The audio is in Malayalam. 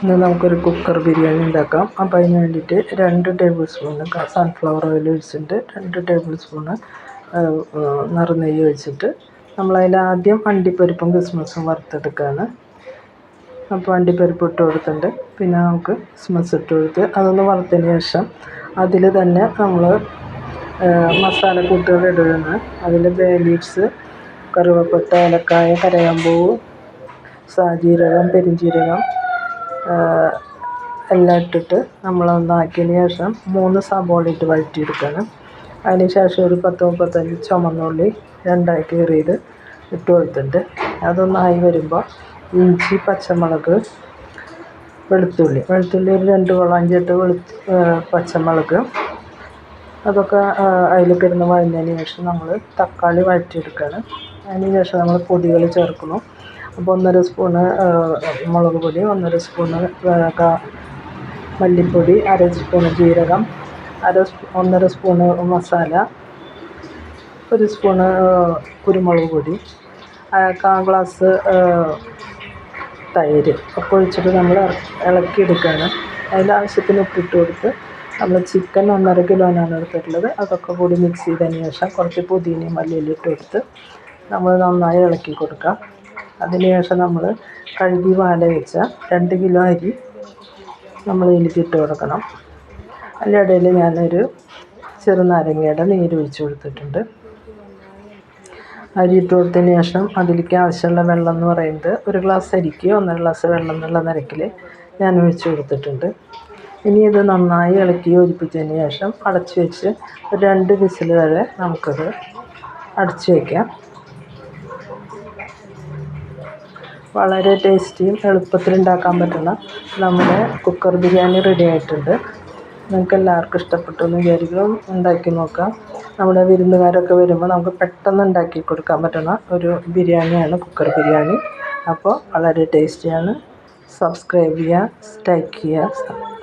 ഇന്ന് നമുക്കൊരു കുക്കർ ബിരിയാണി ഉണ്ടാക്കാം. അപ്പോൾ അതിന് വേണ്ടിയിട്ട് രണ്ട് ടേബിൾ സ്പൂണ് സൺഫ്ലവർ ഓയിൽ ഒഴിച്ചിട്ട് രണ്ട് ടേബിൾ സ്പൂണ് നിറനെയ്യ് ഒഴിച്ചിട്ട് നമ്മളതിൽ ആദ്യം അണ്ടിപ്പരിപ്പും ക്രിസ്മസും വറുത്തെടുക്കുകയാണ് അപ്പോൾ അണ്ടിപ്പരിപ്പ് ഇട്ട് കൊടുത്തിട്ടുണ്ട്. പിന്നെ നമുക്ക് ക്രിസ്മസ് ഇട്ട് കൊടുത്ത് അതൊന്ന് വറുത്തതിന് ശേഷം അതിൽ തന്നെ നമ്മൾ മസാല മസാലക്കൂട്ടുകൾ ഇടുകയാണ് അതിൽ ബേ ലീഫ്സ് കറുവപ്പട്ട ഏലക്കായ കരയാമ്പൂവ് സാജീരകം പെരുംജീരകം എല്ലാം ഇട്ടിട്ട് നമ്മളൊന്നാക്കിയതിന് ശേഷം മൂന്ന് സബോള ഇട്ട് വഴറ്റിയെടുക്കണം അതിന് ശേഷം ഒരു പത്ത് മുപ്പത്തഞ്ച് ചുമന്നുള്ളി രണ്ടായി കീറിയത് ഇട്ട് കൊടുത്തിട്ടുണ്ട്. അതൊന്നായി വരുമ്പോൾ ഇഞ്ചി പച്ചമുളക് വെളുത്തുള്ളി. വെളുത്തുള്ളി ഒരു രണ്ട് വളഞ്ചിട്ട് വെളു പച്ചമുളക് അതൊക്കെ അതിൽ കിടന്ന് വഴഞ്ഞതിന് ശേഷം നമ്മൾ തക്കാളി വഴറ്റിയെടുക്കുകയാണ്. അതിന് ശേഷം നമ്മൾ പൊടികൾ ചേർക്കുന്നു. അപ്പോൾ ഒന്നര സ്പൂണ് മുളക് പൊടി ഒന്നര സ്പൂണ് മല്ലിപ്പൊടി അര സ്പൂണ് ജീരകം അര ഒന്നര സ്പൂണ് മസാല ഒരു സ്പൂണ് കുരുമുളക് പൊടി കാൽ ഗ്ലാസ് തൈര് ഒക്കെ ഒഴിച്ചിട്ട് നമ്മൾ ഇളക്കിയെടുക്കുകയാണ്. അതിന്റെ ആവശ്യത്തിന് ഉപ്പിട്ട് കൊടുത്ത് നമ്മൾ ചിക്കൻ ഒന്നര കിലോനാണ് എടുത്തിട്ടുള്ളത്. അതൊക്കെ കൂടി മിക്സ് ചെയ്തതിന് ശേഷം കുറച്ച് പുതിനയും മല്ലിയിലിട്ട് കൊടുത്ത് നമ്മൾ നന്നായി ഇളക്കി കൊടുക്കാം. അതിന് ശേഷം നമ്മൾ കഴുകി വാല വെച്ച രണ്ട് കിലോ അരി നമ്മൾ ഇതിലേക്ക് ഇട്ട് കൊടുക്കണം. അതിന്റെ ഇടയിൽ ഞാനൊരു ചെറുനാരങ്ങയുടെ നീര് ഒഴിച്ചു കൊടുത്തിട്ടുണ്ട്. അരി ഇട്ട് കൊടുത്തതിന് ശേഷം അതിലേക്ക് ആവശ്യമുള്ള വെള്ളം എന്ന് പറയുന്നത് ഒരു ഗ്ലാസ് അരിക്ക് ഒന്നര ഗ്ലാസ് വെള്ളം എന്നുള്ള നിരക്കിൽ ഞാൻ ഒഴിച്ച് കൊടുത്തിട്ടുണ്ട്. ഇനി ഇത് നന്നായി ഇളക്കി യോജിപ്പിച്ചതിന് ശേഷം അടച്ചു വെച്ച് രണ്ട് വിസിൽ വരെ നമുക്കത് അടച്ചു വയ്ക്കാം വളരെ ടേസ്റ്റിയും എളുപ്പത്തിൽ ഉണ്ടാക്കാൻ പറ്റുന്ന നമ്മുടെ കുക്കർ ബിരിയാണി റെഡി ആയിട്ടുണ്ട്. നിങ്ങൾക്ക് എല്ലാവർക്കും ഇഷ്ടപ്പെട്ടു എന്ന് വിചാരിക്കും ഉണ്ടാക്കി നോക്കാം. നമ്മുടെ വിരുന്നുകാരൊക്കെ വരുമ്പോൾ നമുക്ക് പെട്ടെന്ന് ഉണ്ടാക്കി കൊടുക്കാൻ പറ്റുന്ന ഒരു ബിരിയാണിയാണ് കുക്കർ ബിരിയാണി. അപ്പോൾ വളരെ ടേസ്റ്റിയാണ്. സബ്സ്ക്രൈബ് ചെയ്യുക ലൈക്ക് ചെയ്യുക.